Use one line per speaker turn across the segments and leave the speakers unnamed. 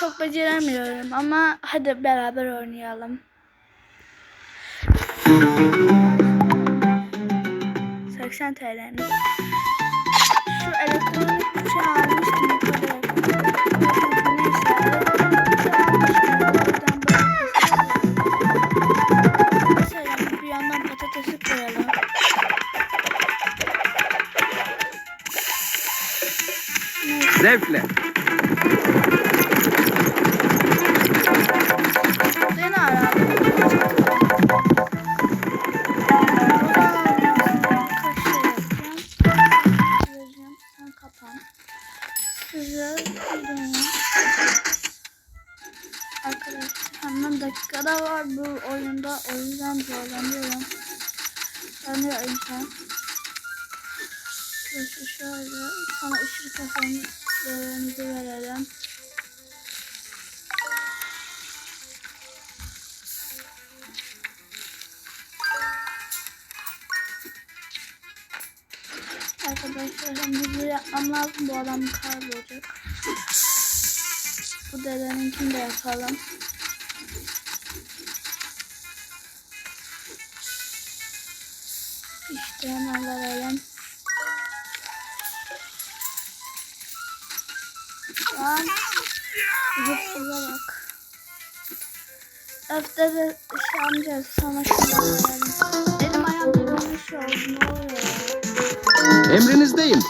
çok beceremiyorum ama hadi beraber oynayalım. 80 TL'nin. Şu elektronik şey almıştım. almıştım. Oradan böyle Mesela bir patatesi koyalım.
Zevkle.
Size Arkadaşlar hemen dakikada var bu oyunda o yüzden zorlanıyorum. Sanıyorum sen. Şöyle şöyle sana ışık kafanızı verelim. Arkadaşlar hızlı yapmam lazım. Bu adam kaybolacak. Bu dedeninkini de yapalım. İşte hemen verelim. Şu an zıplıza bak. Öfte de şey amca sana şunu verelim. Benim ayağım bir şey oldu. Ne oluyor?
Emrinizdeyim.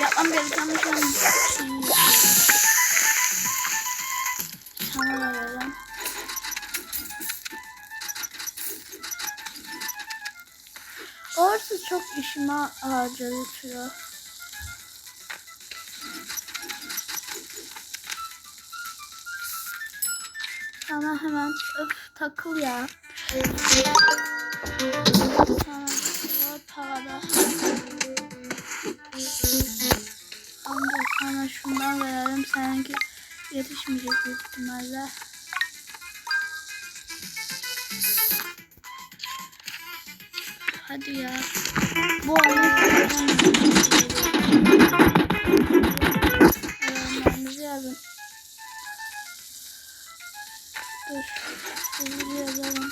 Yapmam gereken bir şey Orası çok işime harcatıyor. Sana hemen öf takıl ya. Sana tavada. Amca sana şundan verelim. Seninki yetişmeyecek büyük ihtimalle. Hadi ya. Bu oyunu yazın. Dur. Hızlı yazalım.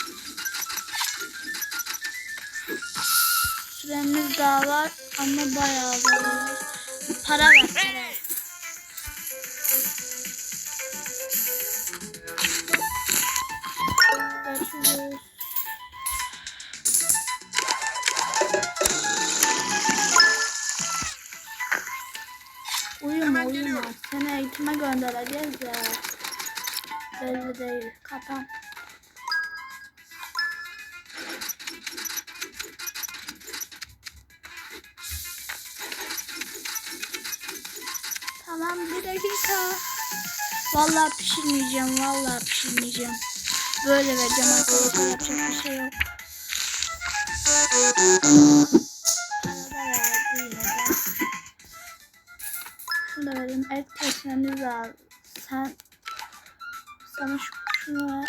Süremiz daha var ama bayağı var. Para ver para. Eğitime göndereceğiz ya. Belli değil. Kapan. Tamam bir dakika. Vallahi pişirmeyeceğim. Vallahi pişirmeyeceğim. Böyle vereceğim arkadaşlar. Yapacak bir şey yok. Da vereyim. Et kesmemiz lazım. Sen sana şu, şunu ver.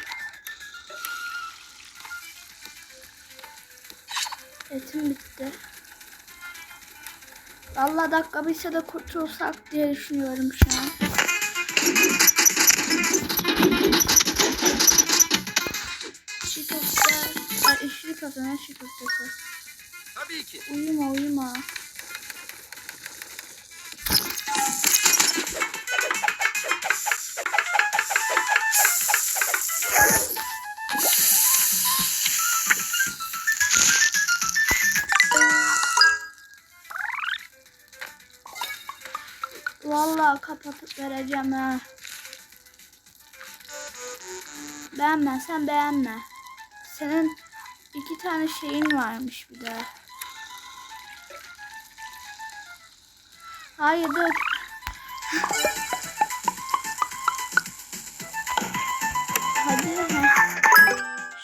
Etim bitti. Vallahi dakika bitse de kurtulsak diye düşünüyorum şu an. Çiğ köfte. Ay içli köfte ne çiğ köftesi?
Tabii ki.
Uyuma uyuma. Kapatıp vereceğim ha. Beğenme sen beğenme. Senin iki tane şeyin varmış bir de. Hayır dur. Hadi ha.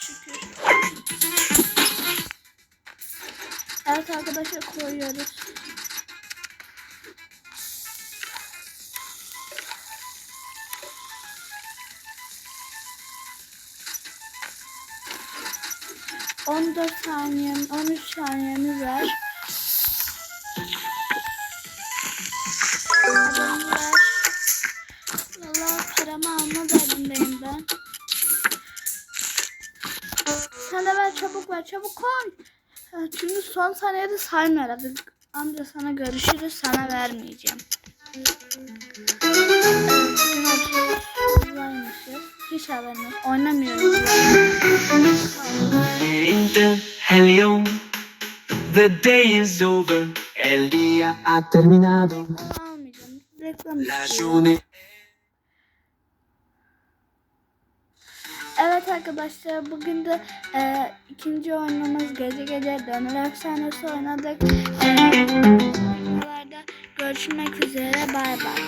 Şükür. başa koyuyoruz. On dört saniyem, on üç saniyemiz var. Paramı ver. Valla paramı alma derdindeyim ben. Sana ver çabuk ver çabuk koy. Çünkü son saniyede saymıyor herhalde. Amca sana görüşürüz sana vermeyeceğim. Hiç haberim yok. Oynamıyorum.
Inter Helium. The day is over. El día ha terminado.
Almayacağım. Reklam
La journée
Evet arkadaşlar bugün de e, ikinci oyunumuz gece gece döner efsanesi oynadık. E, görüşmek üzere bay bay.